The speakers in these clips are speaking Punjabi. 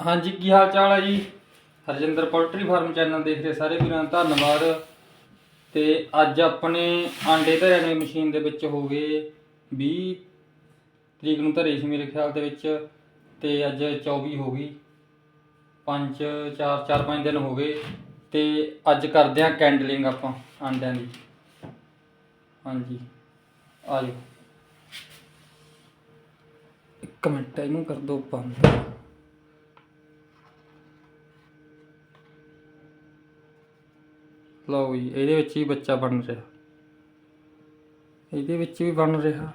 ਹਾਂਜੀ, ਕੀ ਹਾਲ ਚਾਲ ਹੈ ਜੀ? ਹਰਜਿੰਦਰ ਪੋਲਟਰੀ ਫਾਰਮ ਚੈਨਲ ਦੇਖ ਰਹੇ ਸਾਰੇ ਵੀਰਾਂ ਦਾ ਧੰਨਵਾਦ। ਤੇ ਅੱਜ ਆਪਣੇ ਆਂਡੇ ਧਰਿਆ ਨੇ ਮਸ਼ੀਨ ਦੇ ਵਿੱਚ ਹੋ ਗਏ 20 ਤਰੀਕ ਨੂੰ ਧਰੇ ਸੀ ਮੇਰੇ ਖਿਆਲ ਦੇ ਵਿੱਚ, ਤੇ ਅੱਜ 24 ਹੋ ਗਈ। 5 4 4 5 ਦਿਨ ਹੋ ਗਏ, ਤੇ ਅੱਜ ਕਰਦੇ ਆ ਕੈਂਡਲਿੰਗ ਆਪਾਂ ਆਂਡਿਆਂ ਦੀ। ਹਾਂਜੀ, ਆ ਜਾਓ। ਇੱਕ ਮਿੰਟ, ਇਹਨੂੰ ਕਰ ਦੋ ਬੰਦ। ਲਓ ਜੀ, ਇਹਦੇ ਵਿੱਚ ਹੀ ਬੱਚਾ ਬਣ ਰਿਹਾ। ਇਹਦੇ ਵਿੱਚ ਵੀ ਬਣ ਰਿਹਾ।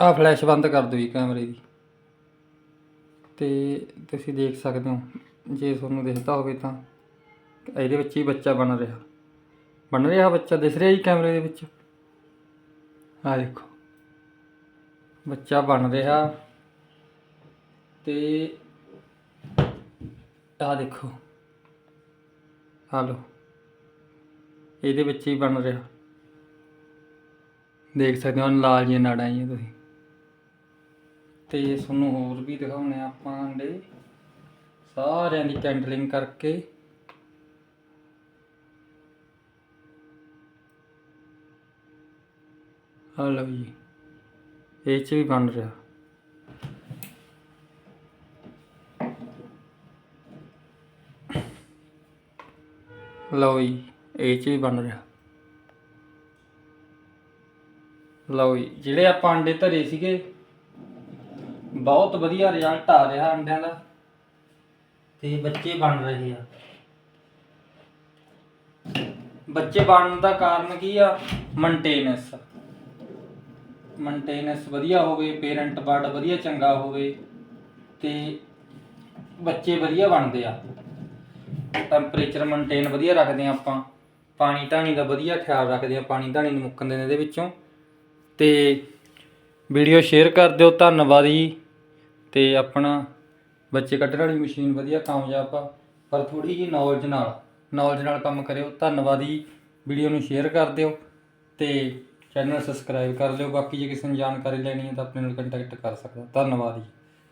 ਆ ਫਲੈਸ਼ ਬੰਦ ਕਰ ਦਿਓ ਜੀ ਕੈਮਰੇ ਦੀ। ਤੇ ਤੁਸੀਂ ਦੇਖ ਸਕਦੇ ਹੋ, ਜੇ ਤੁਹਾਨੂੰ ਦਿਖਦਾ ਹੋਵੇ ਤਾਂ ਇਹਦੇ ਵਿੱਚ ਹੀ ਬੱਚਾ ਬਣ ਰਿਹਾ। ਬਣ ਰਿਹਾ ਬੱਚਾ, ਦਿਸ ਰਿਹਾ ਜੀ ਕੈਮਰੇ ਦੇ ਵਿੱਚ? ਆ ਦੇਖੋ। ਬੱਚਾ ਬਣ ਰਿਹਾ। ਤੇ ਆਹ ਦੇਖੋ। ਹਾਲੋ ਇਹਦੇ ਵਿੱਚ ਹੀ ਬਣ ਰਿਹਾ। ਦੇਖ ਸਕਦੇ ਹੋ ਲਾਲ ਜਿਹੀਆਂ ਨਾੜਾਂ ਜੀ ਤੁਸੀਂ। ਤੇ ਤੁਹਾਨੂੰ ਹੋਰ ਵੀ ਦਿਖਾਉਣੇ ਆ ਆਪਾਂ ਅੰਡੇ। ਸਾਰਿਆਂ ਦੀ ਕੈਂਡਲਿੰਗ ਕਰਕੇ। ਆ ਲਓ ਜੀ। ਇਹ ਚ ਵੀ ਬਣ ਰਿਹਾ। ਲਓ ਜੀ, ਇਹ ਚ ਵੀ ਬਣ ਰਿਹਾ। ਲਓ ਜੀ, ਜਿਹੜੇ ਆਪਾਂ ਅੰਡੇ ਧਰੇ ਸੀਗੇ, ਬਹੁਤ ਵਧੀਆ ਰਿਜ਼ਲਟ ਆ ਰਿਹਾ ਅੰਡਿਆਂ ਦਾ। ਤੇ ਬੱਚੇ ਬਣ ਰਹੇ ਆ। ਬੱਚੇ ਬਣਨ ਦਾ ਕਾਰਨ ਕੀ ਆ? ਮੇਨਟੇਨੈਂਸ ਮੇਨਟੇਨੈਂਸ ਵਧੀਆ ਹੋਵੇ ਪੇਰੈਂਟ ਬਰਡ ਵਧੀਆ ਚੰਗਾ ਹੋਵੇ, ਤੇ ਬੱਚੇ ਵਧੀਆ ਬਣਦੇ ਆ। ਟੈਂਪਰੇਚਰ ਮੇਨਟੇਨ ਵਧੀਆ ਰੱਖਦੇ ਆ ਆਪਾਂ। ਪਾਣੀ ਧਾਣੀ ਦਾ ਵਧੀਆ ਖਿਆਲ ਰੱਖਦੇ ਆ ਪਾਣੀ ਧਾਣੀ ਨੂੰ ਮੁੱਕਣ ਦਿੰਦੇ ਇਹਦੇ ਵਿੱਚੋਂ। ਤੇ ਵੀਡੀਓ ਸ਼ੇਅਰ ਕਰ ਦਿਓ, ਧੰਨਵਾਦ ਜੀ। ਤੇ ਆਪਣਾ ਬੱਚੇ ਕੱਢਣ ਵਾਲੀ ਮਸ਼ੀਨ ਵਧੀਆ ਕਾਮਯਾਬ ਆ, ਪਰ ਥੋੜੀ ਜੀ ਨੌਲੇਜ ਨਾਲ ਨੌਲੇਜ ਨਾਲ ਕੰਮ ਕਰਿਓ। ਧੰਨਵਾਦ ਜੀ ਵੀਡੀਓ ਨੂੰ ਸ਼ੇਅਰ ਕਰ ਦਿਓ। ਤੇ ਚੈਨਲ ਸਬਸਕ੍ਰਾਈਬ ਕਰ ਲਿਓ। ਬਾਕੀ ਜੇ ਕਿਸੇ ਨੂੰ ਜਾਣਕਾਰੀ ਲੈਣੀ ਹੈ ਤਾਂ ਆਪਣੇ ਨਾਲ ਕੰਟੈਕਟ ਕਰ ਸਕਦਾ। ਧੰਨਵਾਦ ਜੀ।